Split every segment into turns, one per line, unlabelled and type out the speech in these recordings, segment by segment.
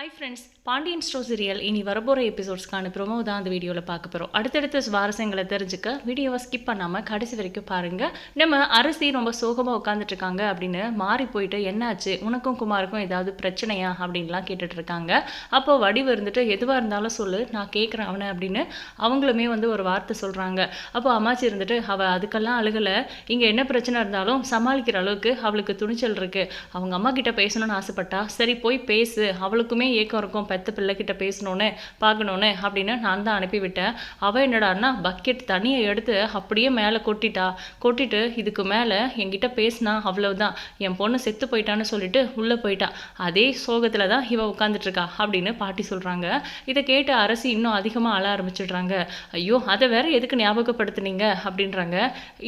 Hi friends Pandian store serial இனி வரப்போகிற எபிசோட்ஸ்க்கான promo தான் அந்த வீடியோவில் பார்க்க போகிறோம் அடுத்தடுத்த சுவாரஸ்யங்களை தெரிஞ்சுக்க வீடியோவை ஸ்கிப் பண்ணாமல் கடைசி வரைக்கும் பாருங்கள் நம்ம அரசி ரொம்ப சோகமாக உட்காந்துட்டு இருக்காங்க அப்படின்னு மாறி போயிட்டு என்னாச்சு உனக்கும் குமாருக்கும் ஏதாவது பிரச்சனையா அப்படின்லாம் கேட்டுட்டு இருக்காங்க. அப்போ வடிவு இருந்துட்டு எதுவாக இருந்தாலும் சொல்லு நான் கேட்குறேன் அவனை அப்படின்னு அவங்களுமே வந்து ஒரு வார்த்தை சொல்கிறாங்க அப்போ அம்மாச்சி இருந்துட்டு அவள் அதுக்கெல்லாம் அழுகலை. இங்கே என்ன பிரச்சனை இருந்தாலும் சமாளிக்கிற அளவுக்கு அவளுக்கு துணிச்சல் இருக்குது அவங்க அம்மா கிட்ட பேசணும்னு ஆசைப்பட்டா சரி போய் பேசு அவளுக்குமே ஏக்கம் இருக்கும் பத்து பிள்ளைக்கிட்ட பேசணுன்னு பார்க்கணுன்னு அப்படின்னு நான் தான் அனுப்பிவிட்டேன். அவள் என்னடான்னா பக்கெட் தண்ணியை எடுத்து அப்படியே மேலே கொட்டிட்டா. கொட்டிட்டு இதுக்கு மேலே என்கிட்ட பேசினா அவ்வளவுதான். என் பொண்ணு செத்து போயிட்டான்னு சொல்லிட்டு உள்ளே போயிட்டா. அதே சோகத்தில் தான் இவ உட்காந்துட்டு இருக்கா அப்படின்னு பாட்டி சொல்கிறாங்க இதை கேட்டு அரசி இன்னும் அதிகமாக அழ ஆரம்பிச்சிடுறாங்க. ஐயோ அதை வேற எதுக்கு ஞாபகப்படுத்துனீங்க? அப்படின்றாங்க.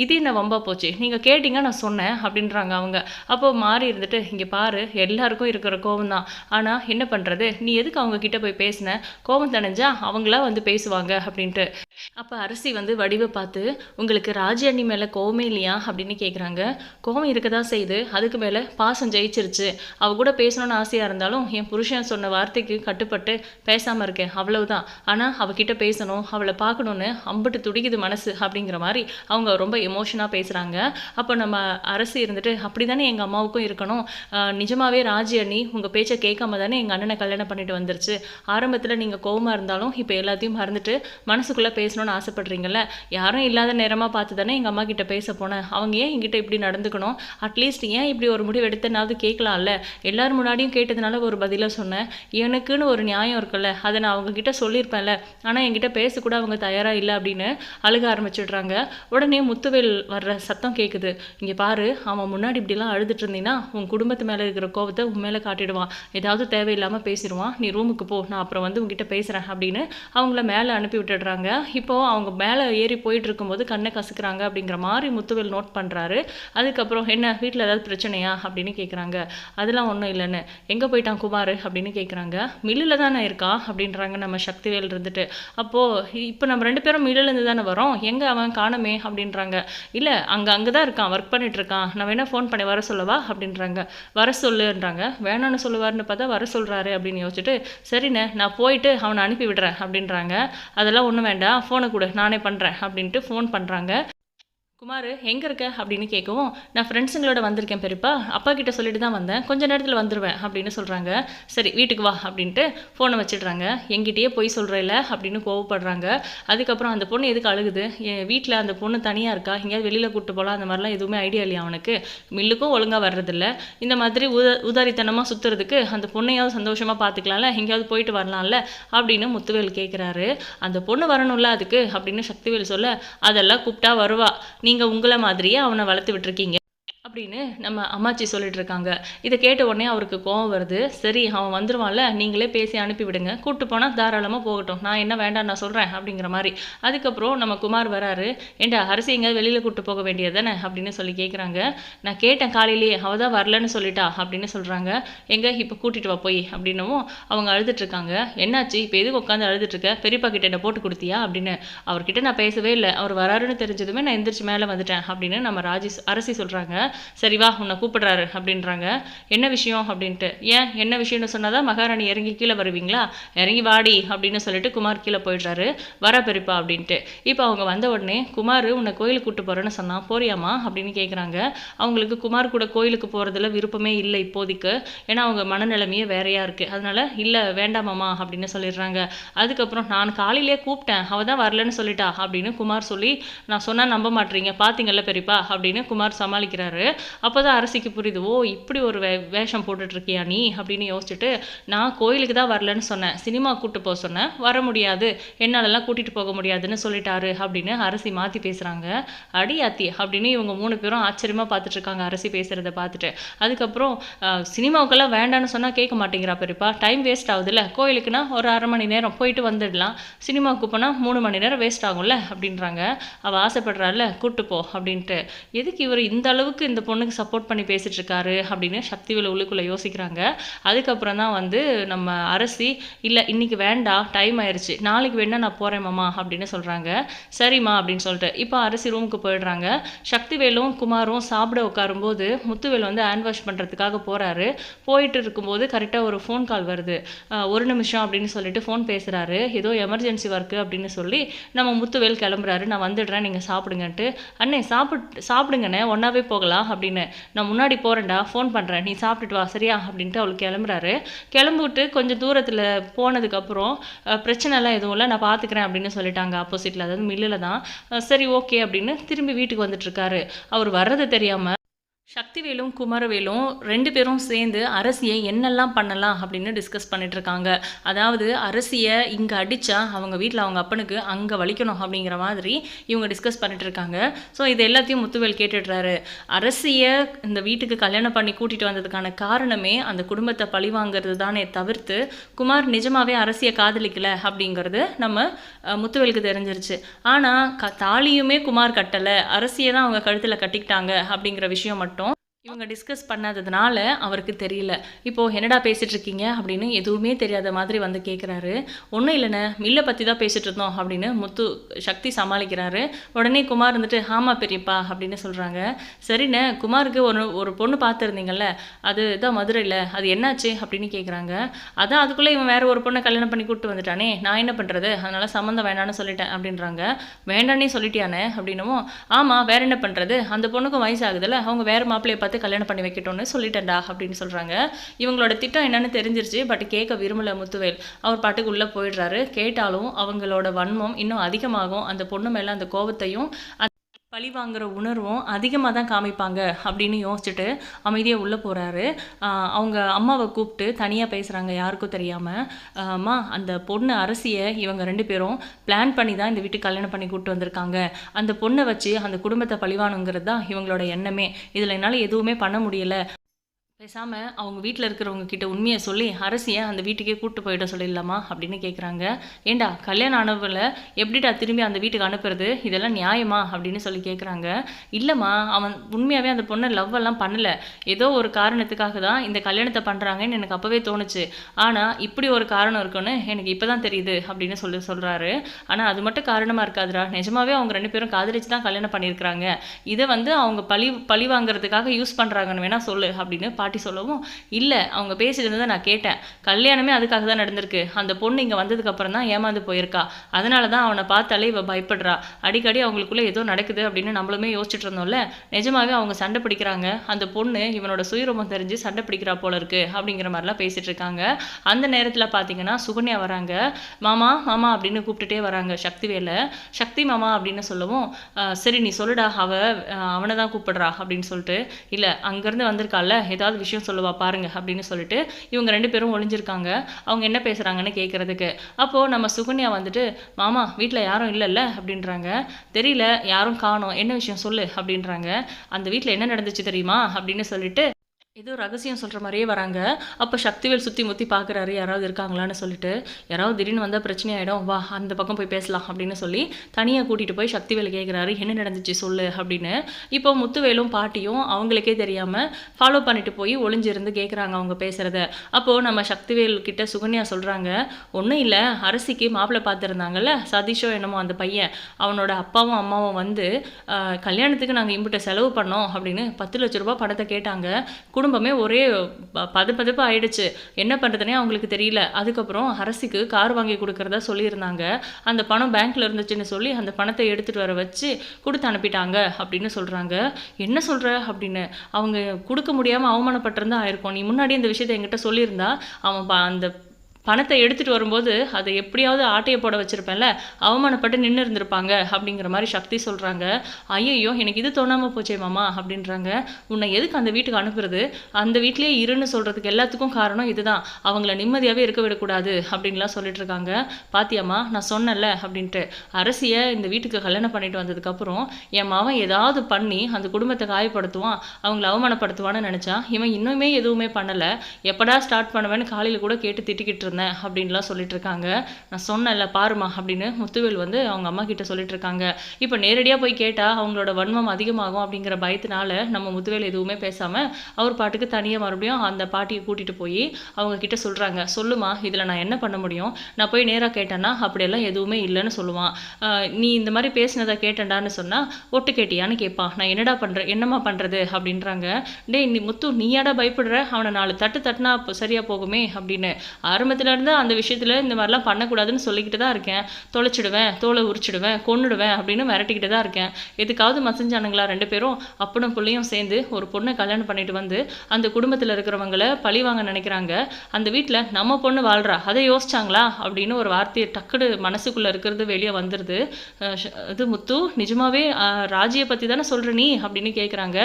இது என்ன வம்பா போச்சு? நீங்கள் கேட்டீங்க நான் சொன்னேன் அப்படின்றாங்க அவங்க. அப்போ மாறி இருந்துட்டு இங்கே பாரு எல்லாருக்கும் இருக்கிற கோவம் தான் ஆனால் என்ன பண்ணுறது நீ எதுக்கு அவங்க கிட்ட போய் பேசின? கோபம் தணிஞ்சா அவங்களா வந்து பேசுவாங்க அப்படின்ட்டு. அப்போ அரசி வந்து வடிவை பார்த்து உங்களுக்கு ராஜி அண்ணி மேலே கோவமே இல்லையா? அப்படின்னு கேட்குறாங்க கோவம் இருக்க தான் செய்யுது அதுக்கு மேலே பாசம் ஜெயிச்சிருச்சு. அவ கூட பேசணும்னு ஆசையாக இருந்தாலும் என் புருஷன் சொன்ன வார்த்தைக்கு கட்டுப்பட்டு பேசாமல் இருக்கேன். அவ்வளவுதான். ஆனால் அவகிட்ட பேசணும் அவளை பார்க்கணுன்னு அம்பிட்டு துடிக்குது மனசு அப்படிங்கிற மாதிரி அவங்க ரொம்ப எமோஷனாக பேசுகிறாங்க அப்போ நம்ம அரசு இருந்துட்டு அப்படி தானே எங்கள் அம்மாவுக்கும் இருக்கணும். நிஜமாகவே ராஜி அண்ணி உங்கள் பேச்சை கேட்காம தானே எங்கள் அண்ணனை கல்யாணம் பண்ணிட்டு வந்துருச்சு. ஆரம்பத்தில் நீங்கள் கோவமாக இருந்தாலும் இப்போ எல்லாத்தையும் மறந்துட்டு மனசுக்குள்ளே பேசணும்னு ஆசைப்படுறீங்கல்ல? யாரும் இல்லாத நேரமாக பார்த்து தானே எங்கள் அம்மா கிட்ட பேச போனேன் அவங்க ஏன் என்கிட்ட இப்படி நடந்துக்கணும்? அட்லீஸ்ட் ஏன் இப்படி ஒரு முடிவு எடுத்தனாவது கேட்கலாம்ல எல்லார் முன்னாடியும் கேட்டதுனால ஒரு பதிலாக சொன்னேன். எனக்குன்னு ஒரு நியாயம் இருக்குல்ல? அதை நான் அவங்க கிட்ட சொல்லியிருப்பேன்ல. ஆனால் என்கிட்ட பேசக்கூட அவங்க தயாராக இல்லை அப்படின்னு அழுக ஆரம்பிச்சிடுறாங்க. உடனே முத்துவேல் வர்ற சத்தம் கேட்குது இங்கே பாரு அவன் முன்னாடி இப்படிலாம் அழுதுட்டு இருந்தீங்கன்னா உன் குடும்பத்து மேலே இருக்கிற கோவத்தை உன் மேலே காட்டிடுவான். ஏதாவது தேவையில்லாமல் பேசிடுவான். நீ ரூமுக்கு போ. நான் அப்புறம் வந்து உங்ககிட்ட பேசுகிறேன் அப்படின்னு அவங்கள மேலே அனுப்பி விட்டுடுறாங்க. இப்போது அவங்க மேலே ஏறி போயிட்டு இருக்கும்போது கண்ணை கசுக்குறாங்க அப்படிங்கிற மாதிரி முத்துவேல் நோட் பண்ணுறாரு அதுக்கப்புறம் என்ன வீட்டில் ஏதாவது பிரச்சனையா? அப்படின்னு கேட்குறாங்க அதெல்லாம் ஒன்றும் இல்லைன்னு. எங்கே போயிட்டான் குமார்? அப்படின்னு கேட்குறாங்க மில்லில் தானே இருக்கான் அப்படின்றாங்க நம்ம சக்திவேல் இருந்துட்டு. அப்போது இப்போ நம்ம ரெண்டு பேரும் மில்லிலேருந்து தானே வரோம்? எங்கே அவன்? காணமே அப்படின்றாங்க. இல்லை அங்கே அங்கே தான் இருக்கான். ஒர்க் பண்ணிட்டு இருக்கான். நான் வேணால் ஃபோன் பண்ணி வர சொல்லவா? அப்படின்றாங்க. வர சொல்லுன்றாங்க. வேணான்னு சொல்லுவார்னு பார்த்தா வர சொல்கிறாரு அப்படின்னு யோசிச்சுட்டு சரிண்ணே நான் போயிட்டு அவனை அனுப்பி விடுறேன் அப்படின்றாங்க. அதெல்லாம் ஒன்றும் வேண்டாம். ஃபோனை கொடு நானே பண்ணுறேன் அப்படின்ட்டு ஃபோன் பண்ணுறாங்க குமார் எங்கே இருக்க? அப்படின்னு கேட்கவும் நான் ஃப்ரெண்ட்ஸுங்களோட வந்திருக்கேன் பெரியப்பா. அப்பா கிட்ட சொல்லிட்டு தான் வந்தேன். கொஞ்ச நேரத்தில் வந்துடுவேன் அப்படின்னு சொல்கிறாங்க சரி வீட்டுக்கு வா அப்படின்ட்டு ஃபோனை வச்சிடுறாங்க. எங்கிட்டயே போய் சொல்கிறேல அப்படின்னு கோவப்படுறாங்க. அதுக்கப்புறம் அந்த பொண்ணு எதுக்கு அழுகுது? என் வீட்டில் அந்த பொண்ணு தனியாக இருக்கா? எங்கேயாவது வெளியில் கூப்பிட்டு போகலாம் அந்த மாதிரிலாம் எதுவுமே ஐடியா இல்லையா அவனுக்கு? மில்லுக்கும் ஒழுங்காக வர்றதில்ல. இந்த மாதிரி உத உதாரித்தனமாக சுற்றுறதுக்கு அந்த பொண்ணையாவது சந்தோஷமாக பார்த்துக்கலாம்ல எங்கேயாவது போயிட்டு வரலாம்ல? அப்படின்னு முத்துவேல் கேட்குறாரு அந்த பொண்ணு வரணும்ல அதுக்கு? அப்படின்னு சக்திவேல் சொல்ல அதெல்லாம் கூப்பிட்டா வருவா. நீ நீங்கள் உங்களை மாதிரியே அவனை வளர்த்து விட்டுருக்கீங்க. அப்படின்னு நம்ம அம்மாச்சி சொல்லிட்டு இருக்காங்க. இதை கேட்ட உடனே அவருக்கு கோவம் வருது. சரி அவன் வந்துருவான்ல நீங்களே பேசி அனுப்பி விடுங்க. கூப்பிட்டு போனால் தாராளமாக போகட்டும். நான் என்ன வேண்டாம் நான் சொல்கிறேன் அப்படிங்கிற மாதிரி. அதுக்கப்புறம் நம்ம குமார் வராரு. ஏண்டா அரிசி எங்கேயாவது வெளியில் கூப்பிட்டு போக வேண்டியது தானே அப்படின்னு சொல்லி கேட்குறாங்க நான் கேட்டேன் காலையிலேயே அவள் தான் வரலன்னு சொல்லிட்டா அப்படின்னு சொல்கிறாங்க எங்கே இப்போ கூட்டிட்டு வா போய் அப்படின்னவும் அவங்க அழுதுட்ருக்காங்க என்னாச்சு இப்போ எதுக்கு உட்காந்து அழுதுட்ருக்க பெரியப்பா கிட்ட என்ன போட்டு கொடுத்தியா அப்படின்னு. அவர்கிட்ட நான் பேசவே இல்லை. அவர் வராருன்னு தெரிஞ்சதுமே நான் எந்திரிச்சு மேலே வந்துட்டேன் அப்படின்னு நம்ம ராஜி அரசி சொல்கிறாங்க சரி வா உன்னை கூப்பிடுறாரு அப்படின்றாங்க. என்ன விஷயம்? அப்படின்ட்டு. ஏன்? என்ன விஷயம்னு சொன்னால் தான் மகாராணி இறங்கி கீழே வருவீங்களா? இறங்கி வாடி அப்படின்னு சொல்லிட்டு குமார் கீழே போயிடுறாரு. வர பெரியப்பா அப்படின்ட்டு. இப்போ அவங்க வந்த உடனே குமார் உன்னை கோயிலுக்கு கூப்பிட்டு போகிறேன்னு சொன்னான் போறியாமா அப்படின்னு கேட்குறாங்க அவங்களுக்கு குமார் கூட கோயிலுக்கு போகிறதுல விருப்பமே இல்லை இப்போதைக்கு. ஏன்னா அவங்க மனநிலைமையே வேறையாக இருக்குது அதனால இல்லை வேண்டாமாம்மா அப்படின்னு சொல்லிடுறாங்க. அதுக்கப்புறம் நான் காலையிலே கூப்பிட்டேன். அவள் தான் வரலன்னு சொல்லிட்டா அப்படின்னு குமார் சொல்லி நான் சொன்னால் நம்ப மாட்டீங்க பார்த்தீங்கல்ல பெரியப்பா அப்படின்னு குமார் சமாளிக்கிறாரு. அப்போ தான் அரசிக்கு புரியுது ஓ இப்படி ஒரு வே வேஷம் போட்டுட்ருக்கியா நீ? அப்படின்னு யோசிச்சுட்டு நான் கோயிலுக்கு தான் வரலன்னு சொன்னேன். சினிமா கூப்பிட்டு போக சொன்னேன். வர முடியாது. என்னாலலாம் கூட்டிகிட்டு போக முடியாதுன்னு சொல்லிட்டாரு அப்படின்னு அரசி மாற்றி பேசுகிறாங்க அடி அத்தி அப்படின்னு இவங்க மூணு பேரும் ஆச்சரியமாக பார்த்துட்டு இருக்காங்க அரசி பேசுகிறத பார்த்துட்டு அதுக்கப்புறம் சினிமாவுக்கெல்லாம் வேண்டான்னு சொன்னால் கேட்க மாட்டேங்கிறா பெரியப்பா. டைம் வேஸ்ட் ஆகுதுல்ல. கோயிலுக்குன்னா ஒரு அரை மணி நேரம் போயிட்டு வந்துடலாம். சினிமாவுக்கு போனால் மூணு மணி நேரம் வேஸ்ட் ஆகும்ல அப்படின்றாங்க. அவள் ஆசைப்படுறாள்ல கூப்பிட்டு போ அப்படின்ட்டு. எதுக்கு இவர் இந்த அளவுக்கு இந்த இந்த பொண்ணுக்கு சப்போர்ட் பண்ணி பேசிகிட்டு இருக்காரு அப்படின்னு சக்திவேல் உள்ளுக்குள்ளே யோசிக்கிறாங்க. அதுக்கப்புறம் தான் வந்து நம்ம அரசி இல்லை இன்னைக்கு வேண்டாம் டைம் ஆயிடுச்சு நாளைக்கு வேணா நான் போகிறேன் மாமா அப்படின்னு சொல்கிறாங்க சரிம்மா அப்படின்னு சொல்லிட்டு. இப்போ அரசி ரூமுக்கு போயிடுறாங்க. சக்திவேலும் குமாரும் சாப்பிட உட்காரும்போது முத்துவேல் வந்து ஹேண்ட் வாஷ் பண்ணுறதுக்காக போகிறாரு போயிட்டு இருக்கும்போது கரெக்டாக ஒரு ஃபோன் கால் வருது. ஒரு நிமிஷம் அப்படின்னு சொல்லிட்டு ஃபோன் பேசுகிறாரு ஏதோ எமர்ஜென்சி ஒர்க்கு அப்படின்னு சொல்லி நம்ம முத்துவேல் கிளம்புறாரு. நான் வந்துடுறேன். நீங்கள் சாப்பிடுங்கன்ட்டு. அண்ணே சாப்பிட் சாப்பிடுங்கண்ணே. ஒன்றாவே போகலாம். அப்படின்னு. நான் முன்னாடி போகிறேன்டா ஃபோன் பண்ணுறேன் நீ சாப்பிட்டுட்டு வா சரியா? அப்படின்ட்டு அவளுக்கு கிளம்புறாரு. கிளம்பிட்டு கொஞ்சம் தூரத்தில் போனதுக்கப்புறம் பிரச்சனைலாம் எதுவும் இல்லை நான் பார்த்துக்கிறேன் அப்படின்னு சொல்லிட்டாங்க ஆப்போசிட்டில் அதாவது மில்லில் தான். சரி ஓகே அப்படின்னு திரும்பி வீட்டுக்கு வந்துட்டுருக்காரு அவர் வர்றது தெரியாமல் சக்திவேலும் குமரவேலும் ரெண்டு பேரும் சேர்ந்து அரசியை என்னெல்லாம் பண்ணலாம் அப்படின்னு டிஸ்கஸ் பண்ணிட்டு இருக்காங்க அதாவது அரசியை இங்கே அடித்தா அவங்க வீட்டில் அவங்க அப்பனுக்கு அங்கே வலிக்கணும் அப்படிங்கிற மாதிரி இவங்க டிஸ்கஸ் பண்ணிட்டு இருக்காங்க ஸோ இது எல்லாத்தையும் முத்துவேல் கேட்டுடுறாரு. அரசியை இந்த வீட்டுக்கு கல்யாணம் பண்ணி கூட்டிகிட்டு வந்ததுக்கான காரணமே அந்த குடும்பத்தை பழிவாங்கிறது தானே தவிர்த்து குமார் நிஜமாவே அரசியை காதலிக்கலை அப்படிங்கிறது நம்ம முத்துவேலுக்கு தெரிஞ்சிருச்சு. ஆனால் க தாலியுமே குமார் கட்டலை. அரசியை தான் அவங்க கழுத்தில் கட்டிக்கிட்டாங்க அப்படிங்கிற விஷயம் மட்டும். இவங்க டிஸ்கஸ் பண்ணாததுனால அவருக்கு தெரியல. இப்போது என்னடா பேசிகிட்டு இருக்கீங்க? அப்படின்னு எதுவுமே தெரியாத மாதிரி வந்து கேட்குறாரு ஒன்றும் இல்லைண்ணே மில்லை பற்றி தான் பேசிகிட்டு இருந்தோம் அப்படின்னு முத்து சக்தி சமாளிக்கிறாரு. உடனே குமார் வந்துட்டு ஆமாம் பெரியப்பா அப்படின்னு சொல்கிறாங்க சரிண்ணே குமாருக்கு ஒரு ஒரு பொண்ணு பார்த்துருந்தீங்கல்ல அது தான் மதுரையில் அது என்னாச்சு? அப்படின்னு கேட்குறாங்க அதான் அதுக்குள்ளே இவன் வேறு ஒரு பொண்ணை கல்யாணம் பண்ணி கூப்பிட்டு வந்துட்டானே நான் என்ன பண்ணுறது அதனால் சம்மந்தம் வேண்டாம்னு சொல்லிட்டேன் அப்படின்றாங்க. வேண்டானே சொல்லிட்டியானே அப்படின்னமோ ஆமாம் வேறு என்ன பண்ணுறது அந்த பொண்ணுக்கும் வயசாகுதுல்ல அவங்க வேறு மாப்பிள்ளைய பார்த்து கல்யாணம் பண்ணி வைக்கட்டும்னு சொல்லிட்டேன்டா அப்படின்னு சொல்கிறாங்க இவங்களோட திட்டம் என்னன்னு தெரிஞ்சிருச்சு பட் கேட்க விரும்பல முத்துவேல். அவர் பாட்டுக்கு உள்ளே போயிடுறாரு. கேட்டாலும் அவங்களோட வன்மம் இன்னும் அதிகமாகும். அந்த பொண்ணு மேலே அந்த கோபத்தையும் பழி வாங்குகிற உணர்வும் அதிகமாக தான் காமிப்பாங்க அப்படின்னு யோசிச்சுட்டு அமைதியாக உள்ளே போகிறாரு அவங்க அம்மாவை கூப்பிட்டு தனியாக பேசுகிறாங்க யாருக்கும் தெரியாமல் அம்மா அந்த பொண்ணு அரசியை இவங்க ரெண்டு பேரும் பிளான் பண்ணி தான் இந்த வீட்டுக்கு கல்யாணம் பண்ணி கூப்பிட்டு வந்திருக்காங்க. அந்த பொண்ணை வச்சு அந்த குடும்பத்தை பழிவானுங்கிறது தான் இவங்களோட எண்ணமே. இதில் என்னால் எதுவுமே பண்ண முடியலை. பேசாமல் அவங்க வீட்டில் இருக்கிறவங்க கிட்ட உண்மையை சொல்லி அரசியை அந்த வீட்டுக்கே கூட்டு போயிட சொல்லிடலாமா? அப்படின்னு கேட்குறாங்க ஏண்டா கல்யாணம் ஆனவங்கள எப்படிடா திரும்பி அந்த வீட்டுக்கு அனுப்புறது? இதெல்லாம் நியாயமா? அப்படின்னு சொல்லி கேட்குறாங்க இல்லைம்மா அவன் உண்மையாகவே அந்த பொண்ணை லவ் எல்லாம் பண்ணல. ஏதோ ஒரு காரணத்துக்காக தான் இந்த கல்யாணத்தை பண்ணுறாங்கன்னு எனக்கு அப்போவே தோணுச்சு. ஆனால் இப்படி ஒரு காரணம் இருக்குன்னு எனக்கு இப்போ தான் தெரியுது அப்படின்னு சொல்லி சொல்கிறாரு ஆனால் அது மட்டும் காரணமாக இருக்காதுடா. நிஜமாவே அவங்க ரெண்டு பேரும் காதலிச்சு தான் கல்யாணம் பண்ணியிருக்கிறாங்க. இதை வந்து அவங்க பழி பழி வாங்குறதுக்காக யூஸ் பண்ணுறாங்கன்னு வேணால் சொல்லு அப்படின்னு பாட்டு சொல்லவும் இல்லை அவங்க பேசிட்டு இருந்ததை நான் கேட்டேன். கல்யாணமே அதுக்காக தான் நடந்திருக்கு. அந்த பொண்ணு இங்கே வந்ததுக்கப்புறம் தான் ஏமாந்து போயிருக்கா. அதனால தான் அவனை பார்த்தாலே இவ பயப்படுறா. அடிக்கடி அவங்களுக்குள்ள ஏதோ நடக்குது அப்படின்னு நம்மளுமே யோசிச்சுட்டு இருந்தோம்ல. நிஜமாவே அவங்க சண்டை பிடிக்கிறாங்க. அந்த பொண்ணு இவனோட சுயரூபம் தெரிஞ்சு சண்டை பிடிக்கிறா போல இருக்கு அப்படிங்கிற மாதிரிலாம் பேசிட்டு இருக்காங்க. அந்த நேரத்தில் பார்த்தீங்கன்னா சுகன்யா வராங்க. மாமா மாமா அப்படின்னு கூப்பிட்டுட்டே வராங்க சக்திவேலை சக்தி மாமா அப்படின்னு சொல்லவும் சரி நீ சொல்லுடா. அவ அவனை தான் கூப்பிடுறா அப்படின்னு சொல்லிட்டு இல்லை அங்கேருந்து வந்திருக்கால ஏதாவது விஷயம் சொல்லுவா பாருங்க அப்படின்னு சொல்லிட்டு இவங்க ரெண்டு பேரும் ஒளிஞ்சிருக்காங்க. அவங்க என்ன பேசுகிறாங்கன்னு கேட்குறதுக்கு அப்போது நம்ம சுகன்யா வந்துட்டு மாமா வீட்டில் யாரும் இல்லைல்ல? அப்படின்றாங்க. தெரியல யாரும் காணோம். என்ன விஷயம் சொல்லு? அப்படின்றாங்க. அந்த வீட்டில் என்ன நடந்துச்சு தெரியுமா? அப்படின்னு சொல்லிட்டு ஏதோ ரகசியம் சொல்கிற மாதிரியே வராங்க. அப்போ சக்திவேல் சுற்றி முற்றி பார்க்குறாரு யாராவது இருக்காங்களான்னு சொல்லிட்டு யாராவது திடீர்னு வந்தால் பிரச்சனை ஆகிடும் வா அந்த பக்கம் போய் பேசலாம் அப்படின்னு சொல்லி தனியாக கூட்டிகிட்டு போய் சக்திவேல் கேட்குறாரு என்ன நடந்துச்சு சொல்லு அப்படின்னு. இப்போ முத்துவேலும் பாட்டியும் அவங்களுக்கே தெரியாமல் ஃபாலோ பண்ணிட்டு போய் ஒளிஞ்சிருந்து கேட்குறாங்க அவங்க பேசுகிறத அப்போது நம்ம சக்திவேல் கிட்ட சுகன்யா சொல்கிறாங்க ஒன்றும் இல்லை. அரசிக்கு மாப்பிள்ளை பார்த்துருந்தாங்கல்ல சதீஷோ என்னமோ அந்த பையன். அவனோட அப்பாவும் அம்மாவும் வந்து கல்யாணத்துக்கு நாங்கள் இம்பிட்ட செலவு பண்ணோம் அப்படின்னு பத்து லட்ச ரூபா பணத்தை கேட்டாங்க. குடும்பமே ஒரே ப- பதப்பதப்பு ஆயிடுச்சு. என்ன பண்ணுறதுனே அவங்களுக்கு தெரியல. அதுக்கப்புறம் அரசிக்கு கார் வாங்கி கொடுக்கறதா சொல்லியிருந்தாங்க. அந்த பணம் பேங்க்ல இருந்துச்சுன்னு சொல்லி அந்த பணத்தை எடுத்துகிட்டு வர வச்சு கொடுத்து அனுப்பிட்டாங்க அப்படின்னு சொல்கிறாங்க என்ன சொல்கிற அப்படின்னு? அவங்க கொடுக்க முடியாமல் அவமானப்பட்டிருந்தா ஆயிருக்கும். நீ முன்னாடி இந்த விஷயத்தை என்கிட்ட சொல்லியிருந்தா அவன் ப- அந்த பணத்தை எடுத்துட்டு வரும்போது அதை எப்படியாவது ஆட்டையை போட வச்சிருப்பேன்ல அவமானப்பட்டு நின்று இருந்திருப்பாங்க அப்படிங்கிற மாதிரி சக்தி சொல்கிறாங்க ஐயையோ எனக்கு இது தோணாமல் போச்சே மாமா அப்படின்றாங்க. உன்னை எதுக்கு அந்த வீட்டுக்கு அனுப்புறது? அந்த வீட்லேயே இருன்னு சொல்கிறதுக்கு எல்லாத்துக்கும் காரணம் இதுதான். அவங்கள நிம்மதியாகவே இருக்க விடக்கூடாது அப்படின்லாம் சொல்லிட்டு இருக்காங்க பாத்தியாம்மா நான் சொன்னேன்ல அப்படின்ட்டு. அரசியை இந்த வீட்டுக்கு கல்யாணம் பண்ணிட்டு வந்ததுக்கப்புறம் என் மவன் ஏதாவது பண்ணி அந்த குடும்பத்தை காயப்படுத்துவான் அவங்கள அவமானப்படுத்துவான்னு நினச்சா இவன் இன்னுமே எதுவுமே பண்ணலை. எப்படா ஸ்டார்ட் பண்ணுவேன்னு காலையில் கூட கேட்டு திட்டிக்கிட்டு இருந்தேன் அப்படின்லாம் சொல்லிட்டு இருக்காங்க நான் சொன்னேன்ல பாருமா அப்படின்னு முத்துவேல் வந்து அவங்க அம்மா கிட்ட சொல்லிட்டு இருக்காங்க இப்போ நேரடியாக போய் கேட்டால் அவங்களோட வன்மம் அதிகமாகும் அப்படிங்கிற பயத்தினால நம்ம முத்துவேல் எதுவுமே பேசாமல் அவர் பாட்டுக்கு தனியாக மறுபடியும் அந்த பாட்டியை கூட்டிகிட்டு போய் அவங்க கிட்ட சொல்கிறாங்க சொல்லுமா இதில் நான் என்ன பண்ண முடியும்? நான் போய் நேராக கேட்டேன்னா அப்படியெல்லாம் எதுவுமே இல்லைன்னு சொல்லுவான். நீ இந்த மாதிரி பேசினதை கேட்டேன்டான்னு சொன்னால் ஒட்டு கேட்டியான்னு கேட்பான் நான் என்னடா பண்ணுறேன் என்னம்மா பண்ணுறது அப்படின்றாங்க. டேய் நீ முத்து நீயாடா பயப்படுற? அவனை நாலு தட்டு தட்டுனா சரியாக போகுமே? அப்படின்னு ஆரம்பத்தில் இருந்து அந்த விஷயத்தில் இந்த மாதிரிலாம் பண்ணக்கூடாதுன்னு சொல்லிக்கிட்டு தான் இருக்கேன். தொலைச்சிடுவேன் தோலை உரிச்சிடுவேன் கொன்னுடுவேன் அப்படின்னு மிரட்டிக்கிட்டு தான் இருக்கேன். எதுக்காவது மசஞ்சானுங்களா ரெண்டு பேரும்? அப்பனும் பிள்ளையும் சேர்ந்து ஒரு பொண்ணை கல்யாணம் பண்ணிட்டு வந்து அந்த குடும்பத்தில் இருக்கிறவங்கள பழி வாங்க நினைக்கிறாங்க. அந்த வீட்டில் நம்ம பொண்ணு வாழ்றா அதை யோசிச்சாங்களா? அப்படின்னு ஒரு வார்த்தையை டக்குடு மனசுக்குள்ளே இருக்கிறது வெளியே வந்துடுது இது முத்து நிஜமாவே ராஜியை பற்றி தானே சொல்கிற நீ? அப்படின்னு கேட்குறாங்க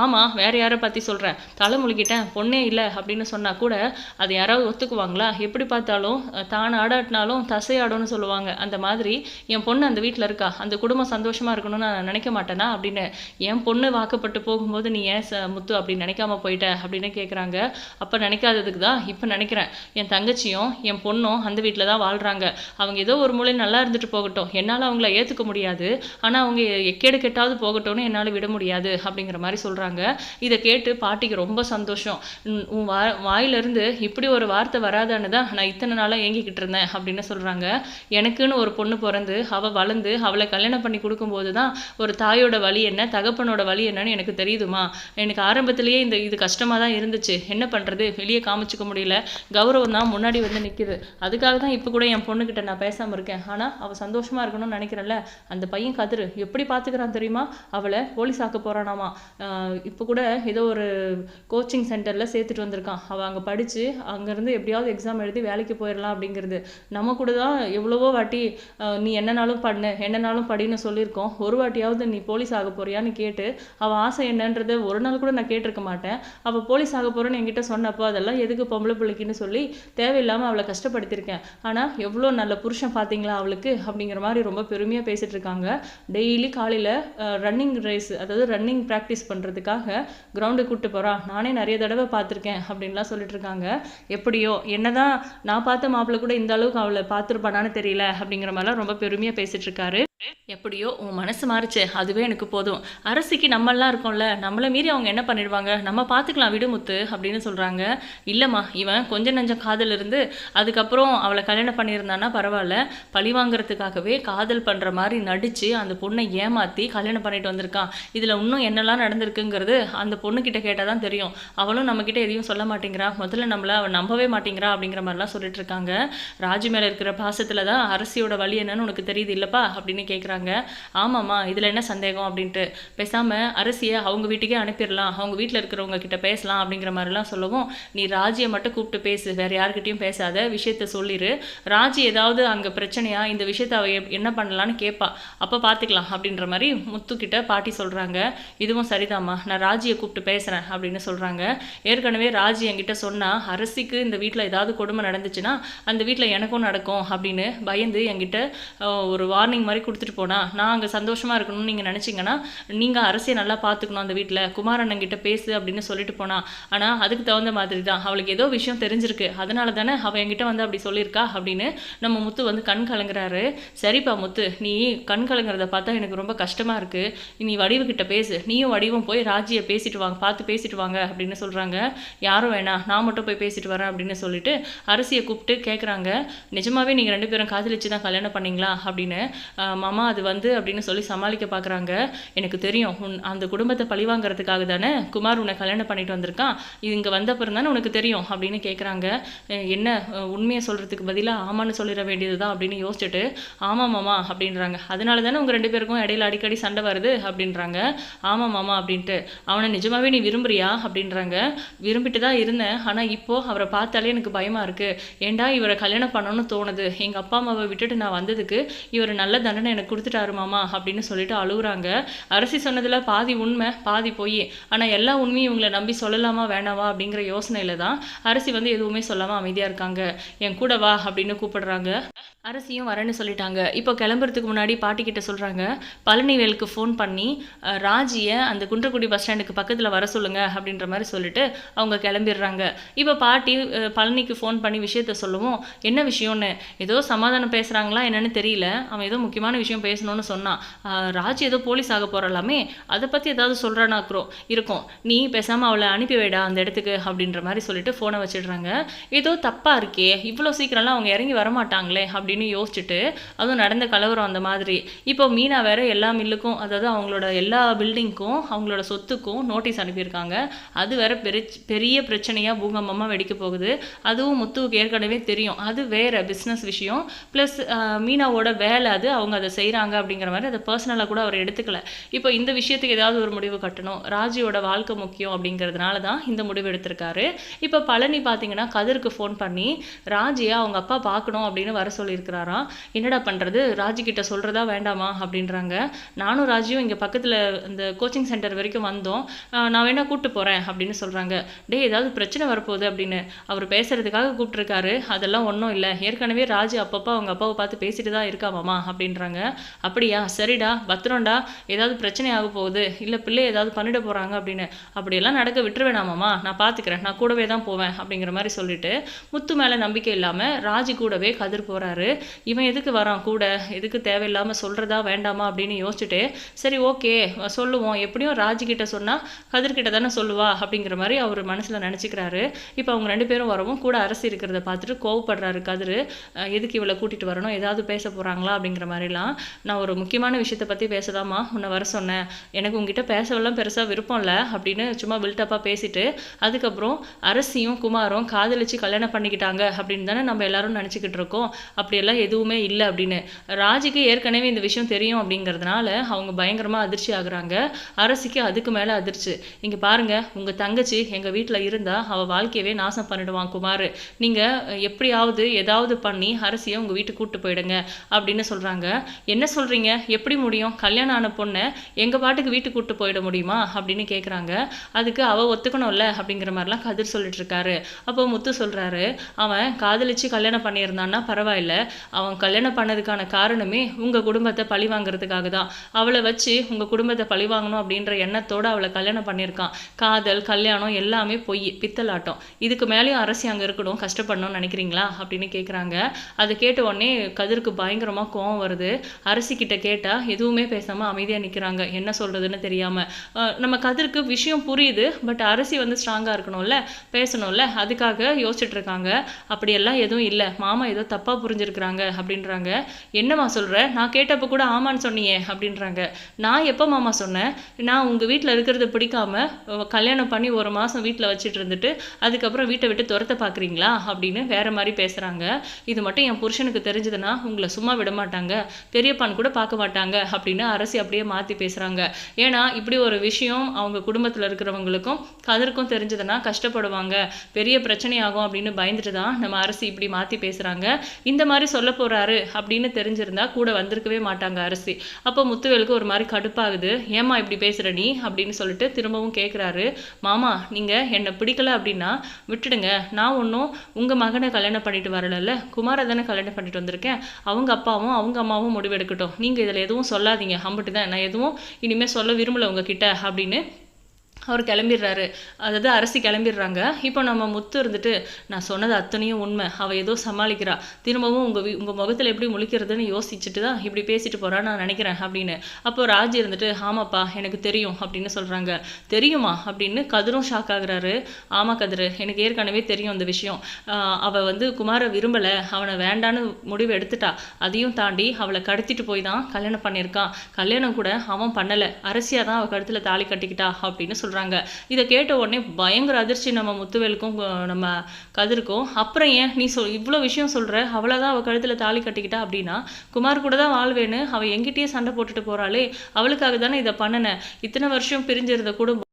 ஆமாம் வேற யாரை பற்றி சொல்கிறேன் தலை முழுகிட்டேன் பொண்ணே இல்லை அப்படின்னு சொன்னால் கூட அது யாராவது ஒத்துக்குவாங்களா? எப்படி எப்படி பார்த்தாலும் தான் ஆடாட்டினாலும் தசையாடும்னு சொல்லுவாங்க. அந்த மாதிரி என் பொண்ணு அந்த வீட்டில் இருக்கா? அந்த குடும்பம் சந்தோஷமாக இருக்கணும்னு நான் நினைக்க மாட்டேனா? அப்படின்னு என் பொண்ணு வாக்கப்பட்டு போகும்போது நீ ஏன் ச முத்து அப்படி நினைக்காம போயிட்ட? அப்படின்னு கேட்குறாங்க அப்போ நினைக்காததுக்கு தான் இப்போ நினைக்கிறேன். என் தங்கச்சியும் என் பொண்ணும் அந்த வீட்டில் தான் வாழ்கிறாங்க அவங்க ஏதோ ஒரு மூலையில் நல்லா இருந்துட்டு போகட்டும். என்னால் அவங்கள ஏற்றுக்க முடியாது. ஆனால் அவங்க எக்கேடு கெட்டாவது போகட்டும்னு என்னால் விட முடியாது அப்படிங்கிற மாதிரி சொல்கிறாங்க இதை கேட்டு பாட்டிக்கு ரொம்ப சந்தோஷம். உன் உன் வா வாயிலிருந்து இப்படி ஒரு வார்த்தை வராதான்னு தான் நான் இத்தனை நாளாக ஏங்கிக்கிட்டு இருந்தேன் அப்படின்னு சொல்கிறாங்க எனக்குன்னு ஒரு பொண்ணு பிறந்து அவள் வளர்ந்து அவளை கல்யாணம் பண்ணி கொடுக்கும்போது தான் ஒரு தாயோட வழி என்ன தகப்பனோட வழி என்னன்னு எனக்கு தெரியுதுமா? எனக்கு ஆரம்பத்திலேயே இந்த இது கஷ்டமாக தான் இருந்துச்சு. என்ன பண்ணுறது வெளியே காமிச்சிக்க முடியல. கௌரவம் தான் முன்னாடி வந்து நிற்கிது அதுக்காக தான் இப்போ கூட என் பொண்ணுக்கிட்ட நான் பேசாமல் இருக்கேன். ஆனால் அவள் சந்தோஷமாக இருக்கணும்னு நினைக்கிறேன்ல. அந்த பையன் கதிர் எப்படி பார்த்துக்கிறான் தெரியுமா? அவளை போலீஸ் ஆக்க போகிறானாமா இப்போ கூட ஏதோ ஒரு கோச்சிங் சென்டரில் சேர்த்துட்டு வந்திருக்கான். அவள் அங்கே படித்து அங்கேருந்து எப்படியாவது எக்ஸாம் எழுதி வேலைக்கு போயிடலாம் அப்படிங்கிறது. நம்ம கூட தான் எவ்வளவோ வாட்டி நீ என்னனாலும் பண்ணு என்னனாலும் படின்னு சொல்லியிருக்கோம். ஒரு வாட்டியாவது நீ போலீஸ் ஆக போறியான்னு கேட்டு அவள் ஆசை என்னன்றதை ஒரு நாள் கூட நான் கேட்டிருக்க மாட்டேன். அவள் போலீஸ் ஆக போகிறேன்னு என்கிட்ட சொன்னப்போ அதெல்லாம் எதுக்கு பொம்பளை பிள்ளைக்குன்னு சொல்லி தேவையில்லாமல் அவளை கஷ்டப்படுத்தியிருக்கேன். ஆனால் எவ்வளோ நல்ல புருஷன் பார்த்தீங்களா அவளுக்கு? அப்படிங்கிற மாதிரி ரொம்ப பெருமையாக பேசிட்டு இருக்காங்க. டெய்லி காலையில் ரன்னிங் ரேஸ் அதாவது ரன்னிங் ப்ராக்டிஸ் பண்ணுறதுக்காக கிரவுண்டுக்கு கூப்பிட்டு போகிறா நானே நிறைய தடவை பார்த்துருக்கேன் அப்படின்லாம் சொல்லிட்டு இருக்காங்க. எப்படியோ என்னதான் நான் பார்த்த மாப்பிள்ளை கூட இந்த அளவுக்கு அவளை பார்த்துருப்பானான்னு தெரியல அப்படிங்கிற மாதிரிலாம் ரொம்ப பெருமையாக பேசிட்டு இருக்காரு. எப்படியோ உன் மனசு மாறுச்சே. அதுவே எனக்கு போதும். அரசிக்கு நம்மெல்லாம் இருக்கோம்ல நம்மளை மீறி அவங்க என்ன பண்ணிடுவாங்க? நம்ம பார்த்துக்கலாம் விடுமுத்து அப்படின்னு சொல்கிறாங்க இல்லைம்மா இவன் கொஞ்சம் நஞ்சம் காதல் இருந்து அதுக்கப்புறம் அவளை கல்யாணம் பண்ணியிருந்தான்னா பரவாயில்ல. பழி வாங்குறதுக்காகவே காதல் பண்ணுற மாதிரி நடித்து அந்த பொண்ணை ஏமாற்றி கல்யாணம் பண்ணிட்டு வந்திருக்கான். இதில் இன்னும் என்னெல்லாம் நடந்திருக்குங்கிறது அந்த பொண்ணுக்கிட்ட கேட்டால் தான் தெரியும். அவளும் நம்மக்கிட்ட எதையும் சொல்ல மாட்டேங்கிறா. முதல்ல நம்மளை அவள் நம்பவே மாட்டேங்கிறா அப்படிங்கிற மாதிரிலாம் சொல்லிட்டு இருக்காங்க. ராஜு மேலே இருக்கிற பாசத்தில் தான் அரசியோட வழி என்னன்னு உனக்கு தெரியுது இல்லைப்பா? அப்படின்னு கேட்குறாங்க ஆமாம்மா இதில் என்ன சந்தேகம் அப்படின்ட்டு. பேசாமல் அரசியை அவங்க வீட்டுக்கே அனுப்பிடலாம். அவங்க வீட்டில் இருக்கிறவங்க கிட்ட பேசலாம் அப்படிங்கிற மாதிரிலாம் சொல்லவும் நீ ராஜியை மட்டும் கூப்பிட்டு பேசு. வேறு யார்கிட்டையும் பேசாத. விஷயத்த சொல்லிடு ராஜி ஏதாவது அங்கே பிரச்சனையா? இந்த விஷயத்த அவ என்ன பண்ணலான்னு கேட்பா அப்போ பார்த்துக்கலாம் அப்படின்ற மாதிரி முத்துக்கிட்ட பாட்டி சொல்கிறாங்க இதுவும் சரிதாம்மா. நான் ராஜியை கூப்பிட்டு பேசுகிறேன் அப்படின்னு சொல்கிறாங்க ஏற்கனவே ராஜி என்கிட்ட சொன்னால் அரசிக்கு இந்த வீட்டில் ஏதாவது கொடுமை நடந்துச்சுன்னா அந்த வீட்டில் எனக்கும் நடக்கும். அப்படின்னு பயந்து என்கிட்ட ஒரு வார்னிங் மாதிரி கொடுத்துட்டு போனா நான் அங்கே சந்தோஷமாக இருக்கணும்னு நீங்கள் நினச்சிங்கன்னா நீங்கள் அரசியை நல்லா பார்த்துக்கணும் அந்த வீட்டில் குமாரண்ணன் கிட்ட பேசு அப்படின்னு சொல்லிட்டு போனா. ஆனால் அதுக்கு தகுந்த மாதிரி தான். அவளுக்கு ஏதோ விஷயம் தெரிஞ்சிருக்கு. அதனால தானே அவள் என்கிட்ட வந்து அப்படி சொல்லியிருக்கா அப்படின்னு நம்ம முத்து வந்து கண் கலங்குறாரு. சரிப்பா முத்து நீ கண் கலங்குறத பார்த்தா எனக்கு ரொம்ப கஷ்டமாக இருக்குது நீ வடிவுக்கிட்ட பேசு. நீயும் வடிவும் போய் ராஜியை பேசிட்டு வாங்க பார்த்து பேசிட்டு வாங்க அப்படின்னு சொல்கிறாங்க யாரும் வேணாம் நான் மட்டும் போய் பேசிட்டு வரேன் அப்படின்னு சொல்லிட்டு அரசியை கூப்பிட்டு கேட்குறாங்க நிஜமாவே நீங்கள் ரெண்டு பேரும் காதலிச்சு தான் கல்யாணம் பண்ணீங்களா அப்படின்னு மாமா அது வந்து அப்படின்னு சொல்லி சமாளிக்க பார்க்குறாங்க எனக்கு தெரியும். உன் அந்த குடும்பத்தை பழிவாங்கிறதுக்காக தானே குமார் உன்னை கல்யாணம் பண்ணிட்டு வந்திருக்கான். இது இங்கே வந்தப்புறம் தானே உனக்கு தெரியும் அப்படின்னு கேட்குறாங்க என்ன உண்மையை சொல்கிறதுக்கு பதிலாக ஆமான்னு சொல்லிட வேண்டியது தான் அப்படின்னு யோசிச்சுட்டு ஆமாம் மாமா அப்படின்றாங்க. அதனால தானே உங்கள் ரெண்டு பேருக்கும் இடையில அடிக்கடி சண்டை வருது அப்படின்றாங்க. ஆமாம் மாமா அப்படின்ட்டு. அவனை நிஜமாகவே நீ விரும்புறியா அப்படின்றாங்க. விரும்பிட்டு தான் இருந்தேன். ஆனால் இப்போது அவரை பார்த்தாலே எனக்கு பயமாக இருக்குது ஏன்டா இவரை கல்யாணம் பண்ணணும்னு தோணுது. எங்கள் அப்பா அம்மாவை விட்டுட்டு நான் வந்ததுக்கு இவர் நல்ல தண்டனை எனக்கு கொடுத்துட்டாரு மாமா அப்படின்னு சொல்லிட்டு அழுகுறாங்க. அரசி சொன்னதில் பாதி உண்மை பாதி பொய். ஆனால் எல்லா உண்மையும் இவங்களை நம்பி சொல்லலாமா வேணாவா அப்படிங்கிற யோசனையில தான் அரசி வந்து எதுவுமே சொல்லாமல் அமைதியாக இருக்காங்க. என் கூட வா அப்படின்னு கூப்பிடுறாங்க. அரசியும் வரேன்னு சொல்லிட்டாங்க. இப்போ கிளம்புறதுக்கு முன்னாடி பாட்டி கிட்ட சொல்கிறாங்க பழனிவேலுக்கு ஃபோன் பண்ணி ராஜியை அந்த குன்றக்குடி பஸ் ஸ்டாண்டுக்கு பக்கத்தில் வர சொல்லுங்க அப்படின்ற மாதிரி சொல்லிட்டு அவங்க கிளம்பிடுறாங்க. இப்போ பாட்டி பழனிக்கு ஃபோன் பண்ணி விஷயத்த சொல்லுவோம். என்ன விஷயம்னு? ஏதோ சமாதானம் பேசுகிறாங்களா என்னன்னு தெரியல. அவன் ஏதோ முக்கியமான விஷயம் பேசணும்னு சொன்னான். ராஜி ஏதோ போலீஸ் ஆக போகிறாலாமே அதை பற்றி ஏதாவது சொல்கிறானாக்குறோம் இருக்கும். நீ பேசாமல் அவளை அனுப்பி வைடா அந்த இடத்துக்கு அப்படின்ற மாதிரி சொல்லிட்டு ஃபோனை வச்சிடுறாங்க. ஏதோ தப்பாக இருக்கே. இவ்வளோ சீக்கிரம்லாம் அவங்க இறங்கி வரமாட்டாங்களே அப்படின்னு யோசிச்சுட்டு அதுவும் நடந்த கலவரம் அந்த மாதிரி. இப்போ மீனா வேற எல்லா மில்லுக்கும் அதாவது அவங்களோட எல்லா பில்டிங்க்கும் அவங்களோட சொத்துக்கும் நோட்டீஸ் அனுப்பியிருக்காங்க. அது வேற பெரிய பெரிய பிரச்சனையாக பூகம்பமாக வெடிக்க போகுது. அதுவும் முத்துவுக்கு ஏற்கனவே தெரியும். அது வேற பிஸ்னஸ் விஷயம். ப்ளஸ் மீனாவோட வேலை அது. அவங்க அதை செய்கிறாங்க அப்படிங்கிற மாதிரி அதை பர்சனலாக கூட அவர் எடுத்துக்கல. இப்போ இந்த விஷயத்துக்கு ஏதாவது ஒரு முடிவு கட்டணும். ராஜியோட வாழ்க்கை முக்கியம் அப்படிங்கிறதுனால தான் இந்த முடிவு எடுத்திருக்காரு. இப்போ பழனி பார்த்தீங்கன்னா கதிருக்கு ஃபோன் பண்ணி ராஜியை அவங்க அப்பா பார்க்கணும் அப்படின்னு வர சொல்லியிருக்கிறாராம் என்னடா பண்ணுறது ராஜி சொல்கிறதா வேண்டாமா? அப்படின்றாங்க. நானும் ராஜியும் இங்கே பக்கத்தில் இந்த கோச்சிங் சென்டர் வரைக்கும் வந்தோம். நான் வேணால் கூப்பிட்டு போகிறேன் அப்படின்னு சொல்கிறாங்க டேய் ஏதாவது பிரச்சனை வரப்போகுது அப்படின்னு அவர் பேசுகிறதுக்காக கூப்பிட்ருக்காரு அதெல்லாம் ஒன்றும் இல்லை. ஏற்கனவே ராஜி அப்பப்போ அவங்க அப்பாவை பார்த்து பேசிட்டு தான் இருக்காமாமா அப்படின்றாங்க. அப்படியா? சரிடா பத்திரம்டா. ஏதாவது பிரச்சனை ஆக போகுது. இல்லை பிள்ளை ஏதாவது பண்ணிட போகிறாங்க அப்படின்னு. அப்படியெல்லாம் நடக்க விட்டுருவேணாமாம்மா நான் பார்த்துக்கிறேன் நான் கூடவே தான் போவேன் அப்படிங்கிற மாதிரி சொல்லிட்டு முத்து மேலே நம்பிக்கை இல்லாமல் ராஜி கூடவே கதிர் போகிறாரு இவன் எதுக்கு வரான் கூட? எதுக்கு தேவையில்லாமல் சொல்கிறதா வேண்டாமா அப்படின்னு யோசிச்சுட்டு சரி ஓகே சொல்லுவோம். எப்படியும் ராஜி கிட்ட சொன்னால் கதிர்கிட்ட தானே சொல்லுவா அப்படிங்கிற மாதிரி அவர் மனசில் நினச்சிக்கிறாரு. இப்போ அவங்க ரெண்டு பேரும் வரவும் கூட அரசு இருக்கிறத பார்த்துட்டு கோவப்படுறாரு கதிர். எதுக்கு இவளை கூட்டிகிட்டு வரணும்? ஏதாவது பேச போகிறாங்களா அப்படிங்கிற மாதிரிலாம். நான் ஒரு முக்கியமான விஷயத்தை பற்றி பேசதாம்மா உன்னை வர சொன்னேன். எனக்கு உங்ககிட்ட பேசவெல்லாம் பெருசாக விருப்பம் இல்லை அப்படின்னு சும்மா பில்டப்பாக பேசிட்டு அதுக்கப்புறம் அரசியும் குமாரும் காதலிச்சு கல்யாணம் பண்ணிக்கிட்டாங்க அப்படின்னு தானே நம்ம எல்லாரும் நினச்சிக்கிட்டு இருக்கோம். அப்படி எல்லாம் எதுவுமே இல்லை அப்படின்னு. ராஜிக்கு ஏற்கனவே இந்த விஷயம் தெரியும் அப்படிங்கிறதுனால அவங்க பயங்கரமாக அதிர்ச்சி ஆகுறாங்க. அரசிக்கு அதுக்கு மேலே அதிர்ச்சி. இங்கே பாருங்கள் உங்கள் தங்கச்சி எங்கள் வீட்டில் இருந்தால் அவள் வாழ்க்கையவே நாசம் பண்ணிடுவான் குமார். நீங்கள் எப்படியாவது ஏதாவது பண்ணி அரசியை உங்கள் வீட்டுக்கு கூப்பிட்டு போயிடுங்க அப்படின்னு சொல்கிறாங்க என்ன சொல்கிறீங்க எப்படி முடியும்? கல்யாணம் ஆன பொண்ணை எங்கள் பாட்டுக்கு வீட்டுக்கு கூப்பிட்டு போயிட முடியுமா? அப்படின்னு கேட்குறாங்க அதுக்கு அவள் ஒத்துக்கணும்ல அப்படிங்கிற மாதிரிலாம் கதிர் சொல்லிட்டு இருக்காரு. அப்போ முத்து சொல்கிறாரு அவன் காதலிச்சு கல்யாணம் பண்ணியிருந்தான்னா பரவாயில்ல. அவன் கல்யாணம் பண்ணதுக்கான காரணமே உங்கள் குடும்பத்தை பழி வாங்குறதுக்காக தான் அவளை வச்சு உங்கள் குடும்பத்தை பழி வாங்கணும் அப்படின்ற எண்ணத்தோட அவளை கல்யாணம் பண்ணியிருக்கான். காதல் கல்யாணம் எல்லாமே பொய் பித்தலாட்டம். இதுக்கு மேலேயும் அரசி அங்கே இருக்கணும் கஷ்டப்படணும்னு நினைக்கிறீங்களா? அப்படின்னு கேட்குறாங்க அதை கேட்ட உடனே கதிருக்கு பயங்கரமாக கோவம் வருது. அரசி கிட்ட கேட்டால் எதுவுமே பேசாமல் அமைதியாக நிற்கிறாங்க என்ன சொல்கிறதுன்னு தெரியாமல் நம்ம கதிருக்கு விஷயம் புரியுது பட் அரசி வந்து ஸ்ட்ராங்காக இருக்கணும்ல பேசணும்ல அதுக்காக யோசிச்சுட்டு இருக்காங்க. அப்படியெல்லாம் எதுவும் இல்லை. மாமா ஏதோ தப்பாக புரிஞ்சிருக்கிறாங்க அப்படின்றாங்க. என்னம்மா சொல்கிற நான் கேட்டப்போ கூட ஆமான்னு சொன்னியே அப்படின்றாங்க. நான் எப்போ மாமா சொன்னேன்? நான் உங்கள் வீட்டில் இருக்கிறது பிடிக்காம கல்யாணம் பண்ணி ஒரு மாதம் வீட்டில் வச்சுட்டு இருந்துட்டு அதுக்கப்புறம் வீட்டை விட்டு துரத்த பார்க்குறீங்களா அப்படின்னு வேறு மாதிரி பேசுகிறாங்க இது மட்டும் என் புருஷனுக்கு தெரிஞ்சதுன்னா உங்களை சும்மா விட மாட்டாங்க. பெரியப்பான் கூட பார்க்க மாட்டாங்க அப்படின்னு அரசி அப்படியே மாற்றி பேசுகிறாங்க ஏன்னா இப்படி ஒரு விஷயம் அவங்க குடும்பத்தில் இருக்கிறவங்களுக்கும் கதருக்கும் தெரிஞ்சதுன்னா கஷ்டப்படுவாங்க. பெரிய பிரச்சனையாகும் அப்படின்னு பயந்துட்டு தான் நம்ம அரசி இப்படி மாற்றி பேசுகிறாங்க இந்த மாதிரி சொல்ல போகிறாரு அப்படின்னு தெரிஞ்சிருந்தா கூட வந்திருக்கவே மாட்டாங்க அரசி. அப்போ முத்துவேலுக்கு ஒரு மாதிரி கடுப்பாகுது. ஏமா இப்படி பேசுகிற நீ? அப்படின்னு சொல்லிட்டு திரும்பவும் கேட்குறாரு மாமா நீங்கள் என்னை பிடிக்கல அப்படின்னா விட்டுடுங்க. நான் ஒன்றும் உங்கள் மகனை கல்யாணம் பண்ணிட்டு வரலல்ல. குமாரை தானே கல்யாணம் பண்ணிட்டு வந்திருக்கேன். அவங்க அப்பாவும் அவங்க அம்மாவும் முடிவெடுக்கட்டும். நீங்கள் இதில் எதுவும் சொல்லாதீங்க. அம்பிட்டு தான். நான் எதுவும் இனிமேல் சொல்ல விரும்பல உங்ககிட்ட அப்படின்னு அவர் கிளம்பிடுறாரு. அதாவது அரசி கிளம்பிடுறாங்க. இப்போ நம்ம முத்து இருந்துட்டு நான் சொன்னது அத்தனையும் உண்மை. அவள் ஏதோ சமாளிக்கிறா. திரும்பவும் உங்கள் வீ உங்கள் முகத்தில் எப்படி முழிக்கிறதுன்னு யோசிச்சுட்டு தான் இப்படி பேசிட்டு போகிறான்னு நான் நினைக்கிறேன் அப்படின்னு. அப்போ ராஜ் இருந்துட்டு ஆமாப்பா எனக்கு தெரியும் அப்படின்னு சொல்கிறாங்க தெரியுமா? அப்படின்னு கதிரும் ஷாக் ஆகுறாரு. ஆமா கதிர் எனக்கு ஏற்கனவே தெரியும் அந்த விஷயம். அவள் வந்து குமாரை விரும்பலை. அவனை வேண்டான்னு முடிவு எடுத்துட்டா. அதையும் தாண்டி அவளை கடத்திட்டு போய் தான் கல்யாணம் பண்ணியிருக்கான் கல்யாணம் கூட அவன் பண்ணலை. அரசியாக தான் அவள் கழுத்தில் தாலி கட்டிக்கிட்டா அப்படின்னு சொல்கிறாங்க இதை கேட்ட உடனே பயங்கர அதிர்ச்சி நம்ம முத்துவேலுக்கும் நம்ம கதிருக்கும். அப்புறம் ஏன் நீ சொல் இவ்வளோ விஷயம் சொல்கிற அவளை தான் அவள் கழுத்தில் தாலி கட்டிக்கிட்டா அப்படின்னா குமார் கூட தான் வாழ்வேன்னு அவள் எங்கிட்டயே சண்டை போட்டுட்டு போகிறாளே அவளுக்காக தானே இதை பண்ணினேன் இத்தனை வருஷம் பிரிஞ்சிருந்த குடும்பம்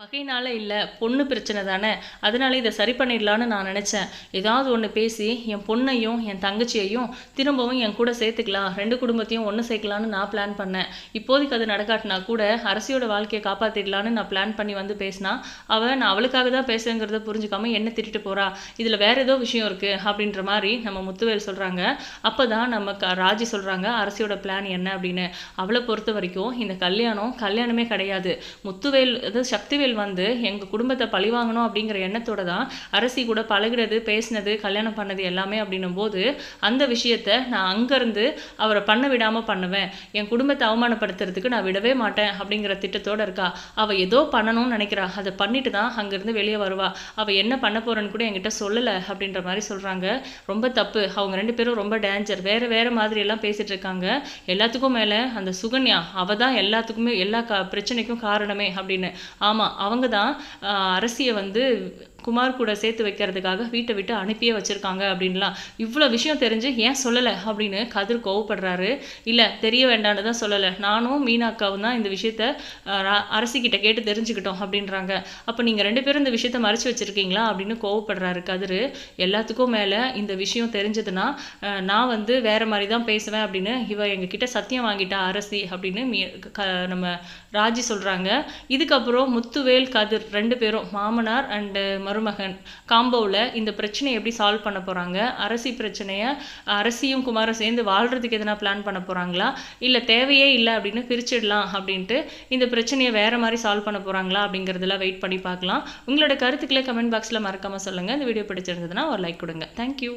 பகையினால இல்லை பொண்ணு பிரச்சனை தானே. அதனால இதை சரி பண்ணிடலான்னு நான் நினச்சேன். ஏதாவது ஒன்று பேசி என் பொண்ணையும் என் தங்கச்சியையும் திரும்பவும் என் கூட சேர்த்துக்கலாம். ரெண்டு குடும்பத்தையும் ஒன்று சேர்க்கலான்னு நான் பிளான் பண்ணேன். இப்போதைக்கு அது நடக்காட்டினா கூட அரசியோட வாழ்க்கையை காப்பாற்றிடலான்னு நான் பிளான் பண்ணி வந்து பேசினா அவள் நான் அவளுக்காக தான் பேசுங்கிறத புரிஞ்சுக்காம என்ன திட்டிட்டு போகிறா இதில் வேற ஏதோ விஷயம் இருக்குது அப்படின்ற மாதிரி நம்ம முத்துவேல் சொல்கிறாங்க அப்போ தான் நம்ம க- ராஜி சொல்கிறாங்க அரசியோட பிளான் என்ன? அப்படின்னு. அவளை பொறுத்த வரைக்கும் இந்த கல்யாணம் கல்யாணமே கிடையாது. முத்துவேல் இது சக்திவேல் வந்து எங்கள் குடும்பத்தை பழிவாங்கணும் அப்படிங்கிற எண்ணத்தோட தான் அரசி கூட பழகிறது பேசினது கல்யாணம் பண்ணது எல்லாமே அப்படின்னும் போது அந்த விஷயத்த நான் அங்கேருந்து அவரை பண்ண விடாமல் பண்ணுவேன். என் குடும்பத்தை அவமானப்படுத்துறதுக்கு நான் விடவே மாட்டேன் அப்படிங்கிற திட்டத்தோட இருக்கா. அவள் ஏதோ பண்ணணும்னு நினைக்கிறா. அதை பண்ணிட்டு தான் அங்கேருந்து வெளியே வருவா. அவள் என்ன பண்ண போறேன்னு கூட என்கிட்ட சொல்லலை அப்படின்ற மாதிரி சொல்கிறாங்க ரொம்ப தப்பு. அவங்க ரெண்டு பேரும் ரொம்ப டேஞ்சர் வேற வேற மாதிரி எல்லாம் பேசிட்டு இருக்காங்க. எல்லாத்துக்கும் மேலே அந்த சுகன்யா அவள் தான் எல்லாத்துக்குமே எல்லா கா பிரச்சனைக்கும் காரணமே அப்படின்னு. ஆமாம் அவங்க தான் அரசியை வந்து குமார் கூட சேர்த்து வைக்கிறதுக்காக வீட்டை விட்டு அனுப்பியே வச்சுருக்காங்க அப்படின்லாம் இவ்வளோ விஷயம் தெரிஞ்சு ஏன் சொல்லலை அப்படின்னு கதிர் கோவப்படுறாரு. இல்லை தெரிய வேண்டாம்னு தான் சொல்லலை. நானும் மீனாக்காவும் தான் இந்த விஷயத்த அரசிக்கிட்ட கேட்டு தெரிஞ்சுக்கிட்டோம் அப்படின்றாங்க. அப்போ நீங்கள் ரெண்டு பேரும் இந்த விஷயத்த மறைச்சி வச்சிருக்கீங்களா அப்படின்னு கோவப்படுறாரு கதிர். எல்லாத்துக்கும் மேலே இந்த விஷயம் தெரிஞ்சதுன்னா நான் வந்து வேறு மாதிரி தான் பேசுவேன் அப்படின்னு இவ எங்ககிட்ட சத்தியம் வாங்கிட்டா அரசி அப்படின்னு மீ க நம்ம ராஜி சொல்கிறாங்க இதுக்கப்புறம் முத்துவேல் கதிர் ரெண்டு பேரும் மாமனார் அண்டு மருமகன். காம்போவில் இந்த பிரச்சனையை எப்படி சால்வ் பண்ண போகிறாங்க அரசி பிரச்சனையை அரசியும் குமாரும் சேர்ந்து வாழ்கிறதுக்கு எதனா பிளான் பண்ண போகிறாங்களா இல்லை தேவையே இல்லை அப்படின்னு பிரிச்சிடலாம் அப்படின்ட்டு இந்த பிரச்சனையை வேறு மாதிரி சால்வ் பண்ண போகிறாங்களா அப்படிங்கிறதெல்லாம் வெயிட் பண்ணி பார்க்கலாம். உங்களோட கருத்துக்களை கமெண்ட் பாக்ஸில் மறக்காமல் சொல்லுங்கள் இந்த வீடியோ பிடிச்சிருந்ததுன்னா ஒரு லைக் கொடுங்க. தேங்க்யூ